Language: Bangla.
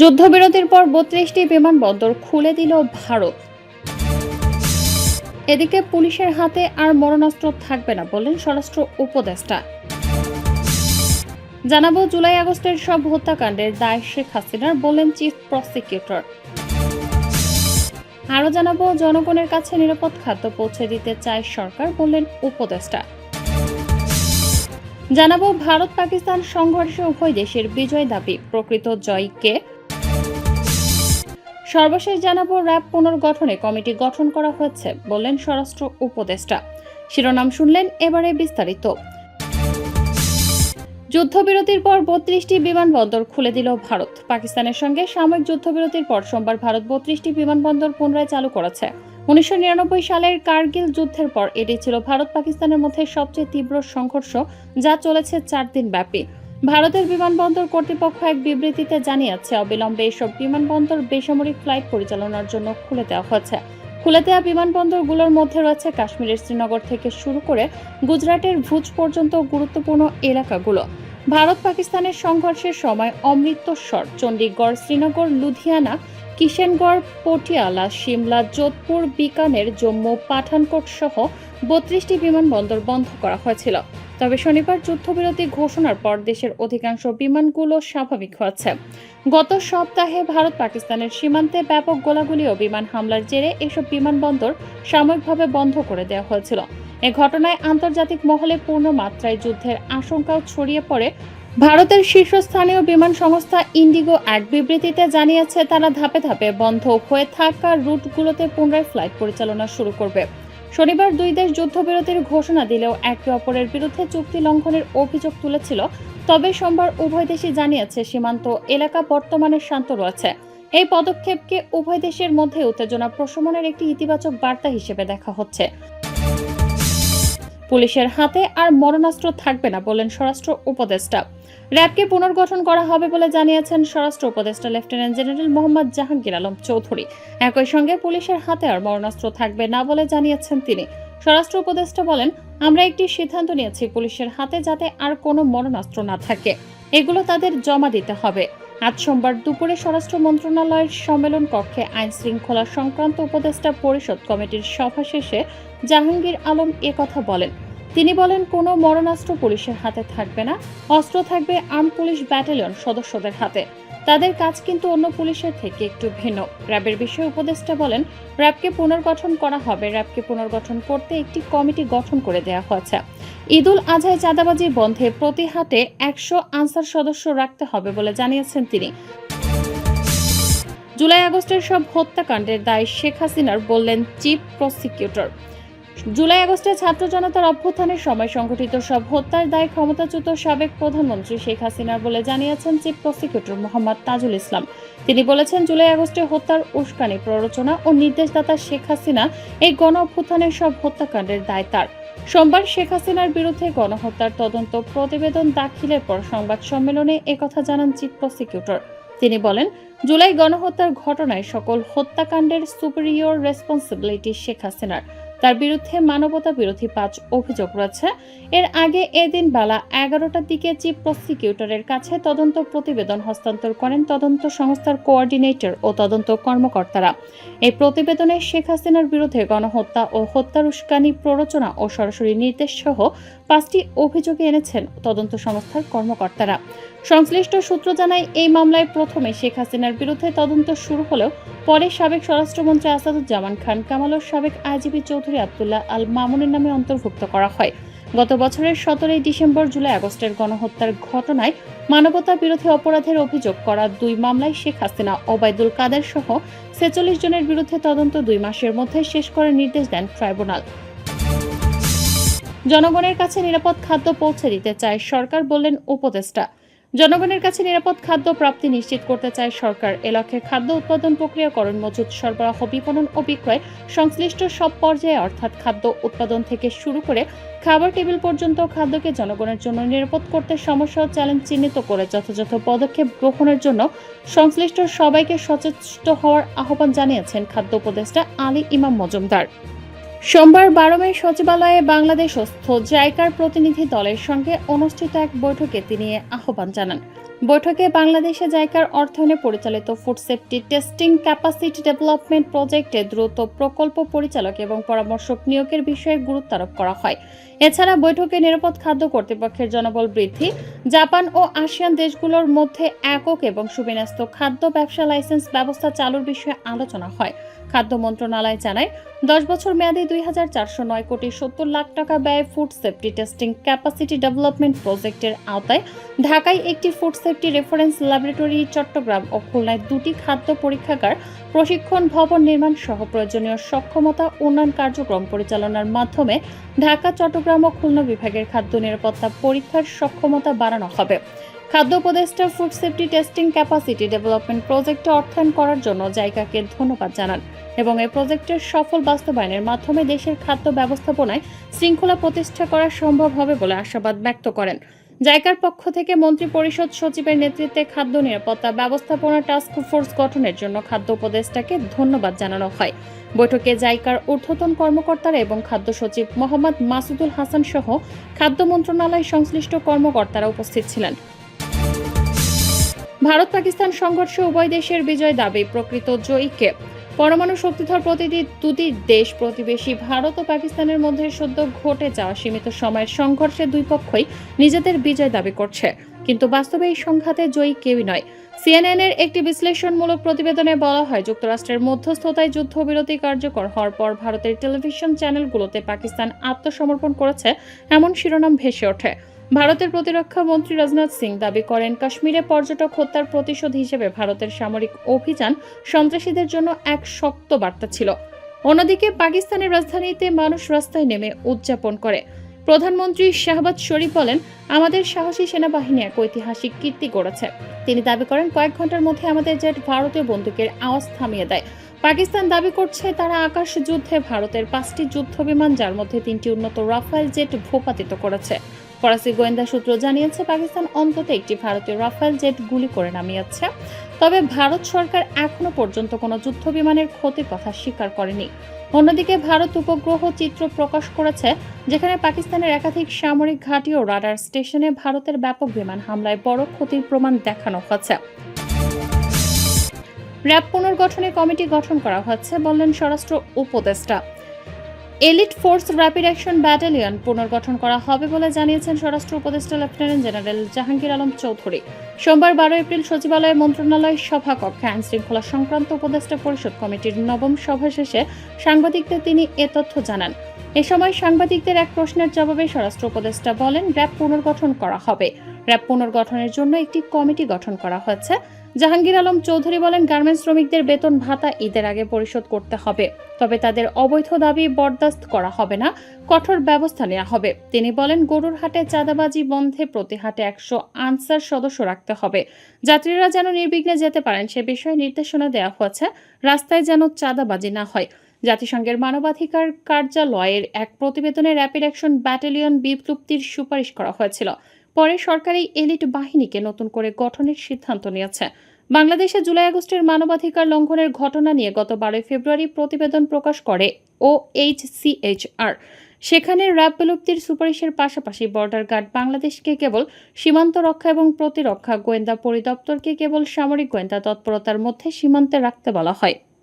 যুদ্ধবিরতির পর বত্রিশটি বিমানবন্দর খুলে দিল ভারত। এদিকে পুলিশের হাতে আর মরণাস্ত্র থাকবে না বললেন স্বরাষ্ট্র উপদেষ্টা। জানাব জুলাই আগস্টের সব হত্যাকাণ্ডের দায় শেখ হাসিনার বললেন চিফ প্রসিকিউটর। আরও জানাব, জনগণের কাছে নিরাপদ খাদ্য পৌঁছে দিতে চায় সরকার বললেন উপদেষ্টা। জানাব ভারত পাকিস্তান সংঘর্ষে উভয় দেশের বিজয় দাবি। প্রকৃত জয়কে সর্বশেষ জানাব, র্যাব পুনর্গঠনে কমিটি গঠন করা হয়েছে, বললেন স্বরাষ্ট্র উপদেষ্টা। শিরোনাম শুনলেন এবারে বিস্তারিত। যুদ্ধবিরতির পর বত্রিশটি বিমানবন্দর খুলে দিল ভারত। পাকিস্তানের সঙ্গে সাময়িক যুদ্ধবিরতির পর সোমবার ভারত বত্রিশটি বিমানবন্দর পুনরায় চালু করেছে। উনিশশো নিরানব্বই সালের কার্গিল যুদ্ধের পর এটি ছিল ভারত পাকিস্তানের মধ্যে সবচেয়ে তীব্র সংঘর্ষ, যা চলেছে চার দিন ব্যাপী ভারতের বিমানবন্দর কর্তৃপক্ষ এক বিবৃতিতে জানিয়েছে, অবিলম্বে এসব বিমানবন্দর বেসামরিক ফ্লাইট পরিচালনার জন্য খুলে দেওয়া হয়েছে। খুলে দেওয়া বিমানবন্দরগুলোর মধ্যে রয়েছে কাশ্মীরের শ্রীনগর থেকে শুরু করে গুজরাটের ভুজ পর্যন্ত গুরুত্বপূর্ণ এলাকাগুলো। ভারত পাকিস্তানের সংঘর্ষের সময় অমৃতসর চণ্ডীগড় শ্রীনগর, লুধিয়ানা কিষেনগড়, পটিয়ালা, সিমলা, যোধপুর, বিকানের জম্মু, পাঠানকোট সহ বত্রিশটি বিমানবন্দর বন্ধ করা হয়েছিল। তবে শনিবার যুদ্ধবিরতি ঘোষণার পর দেশের অধিকাংশ বিমানগুলো স্বাভাবিক হয়েছে। গত সপ্তাহে ভারত পাকিস্তানের সীমান্তে ব্যাপক গোলাগুলি ও বিমান হামলার জেরে এসব বিমানবন্দর সাময়িকভাবে বন্ধ করে দেওয়া হয়েছিল। এ ঘটনায় আন্তর্জাতিক মহলে পূর্ণ মাত্রায় যুদ্ধের আশঙ্কাও ছড়িয়ে পড়ে ভারতের শীর্ষস্থানীয় বিমান সংস্থা ইন্ডিগো এক বিবৃতিতে জানিয়েছে, তারা ধাপে ধাপে বন্ধ হয়ে থাকা রুটগুলোতে পুনরায় ফ্লাইট পরিচালনা শুরু করবে। শনিবার দুই দেশ যুদ্ধবিরতির ঘোষণা দিলেও একে অপরের বিরুদ্ধে চুক্তি লঙ্ঘনের অভিযোগ তুলেছিল। তবে সোমবার উভয় দেশই জানিয়েছে, সীমান্ত এলাকা বর্তমানে শান্ত রয়েছে। এই পদক্ষেপকে উভয় দেশের মধ্যে উত্তেজনা প্রশমনের একটি ইতিবাচক বার্তা হিসেবে দেখা হচ্ছে। পুলিশের হাতে আর মরণাস্ত্র থাকবে না বলেন স্বরাষ্ট্র উপদেষ্টা। র্যাবকে পুনর্গঠন করা হবে বলে জানিয়েছেন স্বরাষ্ট্র উপদেষ্টা লেফটেন্যান্ট জেনারেল মোহাম্মদ জাহাঙ্গীর আলম চৌধুরী। একই সঙ্গে পুলিশের হাতে আর মরণাস্ত্র থাকবে না বলে জানিয়েছেন তিনি। স্বরাষ্ট্র উপদেষ্টা বলেন, আমরা একটি সিদ্ধান্ত নিয়েছি পুলিশের হাতে যাতে আর কোনো মরণাস্ত্র না থাকে। এগুলো তাদের জমা দিতে হবে। আজ সোমবার দুপুরে স্বরাষ্ট্র মন্ত্রণালয়ের সম্মেলন কক্ষে আইন শৃঙ্খলা সংক্রান্ত উপদেষ্টা পরিষদ কমিটির সভা শেষে জাহাঙ্গীর আলম কথা বলেন। তিনি বলেন, কোনো মরণাস্ত্র পুলিশের হাতে থাকবে না, অস্ত্র থাকবে আর্ম পুলিশ ব্যাটালিয়ন সদস্যদের হাতে। তাদের কাজ কিন্তু অন্য পুলিশের থেকে একটু ভিন্ন। র্যাবের বিষয়ে উপদেষ্টা বলেন, র্যাবকে পুনর্গঠন করা হবে। র্যাবকে পুনর্গঠন করতে একটি কমিটি গঠন করে দেওয়া হয়েছে। ঈদুল আজহায় চাঁদাবাজি বন্ধে প্রতি হাতে একশো আনসার সদস্য রাখতে হবে বলে জানিয়েছেন তিনি। জুলাই আগস্টের সব হত্যাকাণ্ডের দায় শেখ হাসিনার বললেন, চিফ প্রসিকিউটর। জুলাই আগস্টে ছাত্র জনতার অভ্যুত্থানের সময় সংঘটিত সব হত্যার দায় ক্ষমতাচ্যুত সাবেক প্রধানমন্ত্রী শেখ হাসিনার বলে জানিয়েছেন চিফ প্রসিকিউটর মোহাম্মদ তাজুল ইসলাম। তিনি বলেছেন, জুলাই আগস্টে হত্যার উস্কানি, প্ররোচনা ও নির্দেশদাতা শেখ হাসিনা এই গণ অভ্যুত্থানের সব হত্যাকাণ্ডের দায় তার। সোমবার শেখ হাসিনার বিরুদ্ধে গণহত্যার তদন্ত প্রতিবেদন দাখিলের পর সংবাদ সম্মেলনে একথা জানান চিফ প্রসিকিউটর। তিনি বলেন, জুলাই গণহত্যার ঘটনায় সকল হত্যাকাণ্ডের সুপিরিয়র রেসপন্সিবিলিটি শেখ হাসিনার। তার বিরুদ্ধে মানবতা বিরোধী পাঁচ অভিযোগ রয়েছে। এর আগে এদিন বেলা এগারোটার দিকে চিফ প্রসিকিউটরের কাছে তদন্ত প্রতিবেদন হস্তান্তর করেন তদন্ত সংস্থার কোঅর্ডিনেটর ও তদন্ত কর্মকর্তারা। এই প্রতিবেদনে শেখ হাসিনার বিরুদ্ধে গণহত্যা ও হত্যার উস্কানি, প্ররোচনা ও সরাসরি নির্দেশ সহ পাঁচটি অভিযোগে এনেছেন তদন্ত সংস্থার কর্মকর্তারা। সংশ্লিষ্ট সূত্র জানায়, এই মামলায় প্রথমে শেখ হাসিনার বিরুদ্ধে তদন্ত শুরু হলেও পরে সাবেক স্বরাষ্ট্রমন্ত্রী আসাদুজ্জামান খান কামালর সাবেক আইজিপি চৌধুরী আবদুল্লাহ আল মামুনের নামে অন্তর্ভুক্ত করা হয়। গত বছরের সতেরোই ডিসেম্বর জুলাই আগস্টের গণহত্যার ঘটনায় মানবতা বিরোধী অপরাধের অভিযোগ করা দুই মামলায় শেখ হাসিনা, ওবায়দুল কাদের সহ ছেচল্লিশ জনের বিরুদ্ধে তদন্ত দুই মাসের মধ্যে শেষ করার নির্দেশ দেন ট্রাইব্যুনাল। জনগণের কাছে নিরাপদ খাদ্য পৌঁছে দিতে চায় সরকার বললেন উপদেষ্টা। জনগণের কাছে নিরাপদ খাদ্য প্রাপ্তি নিশ্চিত করতে চায় সরকার। এ লক্ষ্যে খাদ্য উৎপাদন প্রক্রিয়াকরণ মজুত সরবরাহ, বিপণন ও বিক্রয় সংশ্লিষ্ট সব পর্যায়ে, অর্থাৎ খাদ্য উৎপাদন থেকে শুরু করে খাবার টেবিল পর্যন্ত খাদ্যকে জনগণের জন্য নিরাপদ করতে সমস্যা ও চ্যালেঞ্জ চিহ্নিত করে যথাযথ পদক্ষেপ গ্রহণের জন্য সংশ্লিষ্ট সবাইকে সচেষ্ট হওয়ার আহ্বান জানিয়েছেন খাদ্য উপদেষ্টা আলী ইমাম মজুমদার। সোমবার বারো মে সচিবালয়ে বাংলাদেশস্থ জাইকার প্রতিনিধি দলের সঙ্গে অনুষ্ঠিত এক বৈঠকে তিনি আহ্বান জানান। বৈঠকে বাংলাদেশে জাইকার অর্থায়নে পরিচালিত food safety testing capacity development প্রজেক্টে দ্রুত প্রকল্প পরিচালক এবং পরামর্শক নিয়োগের বিষয়ে গুরুত্ব আরোপ করা হয়। এছাড়া বৈঠকে নিরাপদ খাদ্য কর্তৃপক্ষের জনবল বৃদ্ধি, জাপান ও আসিয়ান দেশগুলোর মধ্যে একক এবং সুবিন্যস্ত খাদ্য ব্যবসা লাইসেন্স ব্যবস্থা চালুর বিষয়ে আলোচনা হয়। খাদ্য মন্ত্রণালয় জানায়, দশ বছর মেয়াদী দুই হাজার চারশো নয় কোটি সত্তর লাখ টাকা ব্যয় food safety testing capacity development প্রজেক্টের আওতায় ঢাকায় একটি food safety reference laboratory Chattogram ও খুলনায় দুটি খাদ্য পরীক্ষাগার, প্রশিক্ষণ ভবন নির্মাণ সহ প্রয়োজনীয় সক্ষমতা উন্নয়ন কার্যক্রম পরিচালনার মাধ্যমে ঢাকা, চট্টগ্রাম ও খুলনা বিভাগের খাদ্য নিরাপত্তা পরীক্ষার সক্ষমতা বাড়ানো হবে। খাদ্য উপদেষ্টা food safety testing capacity development প্রজেক্টে অর্থায়ন করার জন্য জায়গাকে ধন্যবাদ জানান এবং এই প্রজেক্টের সফল বাস্তবায়নের মাধ্যমে দেশের খাদ্য ব্যবস্থাপনায় শৃঙ্খলা প্রতিষ্ঠা করা সম্ভব হবে বলে আশাবাদ ব্যক্ত করেন। জায়গার পক্ষ থেকে মন্ত্রী পরিষদ সচিবের নেতৃত্বে খাদ্য নিরাপত্তা ব্যবস্থাপনা টাস্ক ফোর্স গঠনের জন্য খাদ্য উপদেষ্টাকে ধন্যবাদ জানানো হয়। বৈঠকে জাইকার ঊর্ধ্বতন কর্মকর্তারা এবং খাদ্য সচিব মোহাম্মদ মাসুদুল হাসান সহ খাদ্য মন্ত্রণালয় সংশ্লিষ্ট কর্মকর্তারা উপস্থিত ছিলেন। ভারত পাকিস্তান সংঘর্ষে উভয় দেশের বিজয় দাবি প্রকৃত জয়ীকে। পরমাণু শক্তিধর প্রতিটি দুটি দেশ প্রতিবেশী ভারত ও পাকিস্তানের মধ্যে সদ্য ঘটে যাওয়া সীমিত সময়ের সংঘর্ষে দুই পক্ষই নিজেদের বিজয় দাবি করছে। কিন্তু বাস্তবে এই সংঘাতে জয়ী কেউই নয়। সিএনএন এর একটি বিশ্লেষণমূলক প্রতিবেদনে বলা হয়, যুক্তরাষ্ট্রের মধ্যস্থতায় যুদ্ধবিরতি কার্যকর হওয়ার পর ভারতের টেলিভিশন চ্যানেলগুলোতে পাকিস্তান আত্মসমর্পণ করেছে, এমন শিরোনাম ভেসে ওঠে। ভারতের প্রতিরক্ষা মন্ত্রী রাজনাথ সিং দাবি করেন, কাশ্মীরে পর্যটক হত্যার প্রতিশোধ হিসেবে ভারতের সামরিক অভিযান সন্ত্রাসীদের জন্য এক শক্ত বার্তা ছিল। অন্যদিকে পাকিস্তানের রাজধানীতে মানুষ রাস্তায় নেমে উদযাপন করে। প্রধানমন্ত্রী শাহবাজ শরীফ বলেন, আমাদের সাহসী সেনাবাহিনী এক ঐতিহাসিক কীর্তি গড়েছে। তিনি দাবি করেন, কয়েক ঘণ্টার মধ্যে আমাদের জেট ভারতীয় বন্দুকের আওয়াজ থামিয়ে দেয়। পাকিস্তান দাবি করছে, তারা আকাশ যুদ্ধে ভারতের পাঁচটি যুদ্ধ বিমান, যার মধ্যে তিনটি উন্নত রাফায়েল জেট ভূপাতিত করেছে। ফরাসি গোয়েন্দা সূত্র জানিয়েছে, পাকিস্তান অন্তত একটি ভারতীয় রাফায়েল জেট গুলি করে নামিয়েছে। তবে ভারত সরকার এখনও পর্যন্ত কোনো যুদ্ধ বিমানের ক্ষতির কথা স্বীকার করেনি। অন্যদিকে ভারত উপগ্রহ চিত্র প্রকাশ করেছে, যেখানে পাকিস্তানের একাধিক সামরিক ঘাঁটি ও রাডার স্টেশনে ভারতের ব্যাপক বিমান হামলায় বড় ক্ষতির প্রমাণ দেখানো হচ্ছে র্যাব পুনর্গঠনে কমিটি গঠন করা হচ্ছে বললেন স্বরাষ্ট্র উপদেষ্টা। Elite force rapid action battalion পুনর্গঠন করা হবে বলে জানিয়েছেন স্বরাষ্ট্র উপদেষ্টা লেফটেন্যান্ট জেনারেল জাহাঙ্গীর আলম চৌধুরী। সোমবার বারো এপ্রিল সচিবালয়ে মন্ত্রণালয় সভাকক্ষে আইন শৃঙ্খলা সংক্রান্ত উপদেষ্টা পরিষদ কমিটির নবম সভা শেষে সাংবাদিকদের তিনি এ তথ্য জানান। এ সময় সাংবাদিকদের এক প্রশ্নের জবাবে স্বরাষ্ট্র উপদেষ্টা বলেন, র্যাব পুনর্গঠন করা হবে। র্যাব পুনর্গঠনের জন্য একটি কমিটি গঠন করা হয়েছে। জাহাঙ্গীর আলম চৌধুরী বলেন, গার্মেন্টস শ্রমিকদের বেতন ভাতা ঈদের আগে পরিশোধ করতে হবে। তবে তাদের অবৈধ দাবি বরদাস্ত করা হবে না, কঠোর ব্যবস্থা নেওয়া হবে। তিনি বলেন, গরুর হাটে চাঁদাবাজি বন্ধে প্রতি হাটে একশো আনসার সদস্য রাখতে হবে। যাত্রীরা যেন নির্বিঘ্নে যেতে পারেন, সে বিষয়ে নির্দেশনা দেওয়া হয়েছে। রাস্তায় যেন চাঁদাবাজি না হয়। জাতিসংঘের মানবাধিকার কার্যালয়ের এক প্রতিবেদনে র্যাপিড অ্যাকশন ব্যাটালিয়ন বিপ্লুপ্তির সুপারিশ করা হয়েছিল। পরে সরকারি এলিট বাহিনীকে নতুন করে গঠনের সিদ্ধান্ত নিয়েছে। বাংলাদেশে জুলাই আগস্টের মানবাধিকার লঙ্ঘনের ঘটনা নিয়ে গত বারোই ফেব্রুয়ারি প্রতিবেদন প্রকাশ করে ও এইচসিএইচআর সেখানে র্যাব বিলুপ্তির সুপারিশের পাশাপাশি বর্ডার গার্ড বাংলাদেশকে কেবল সীমান্ত রক্ষা এবং প্রতিরক্ষা গোয়েন্দা পরিদপ্তরকে কেবল সামরিক গোয়েন্দা তৎপরতার মধ্যে সীমান্তে রাখতে বলা হয়।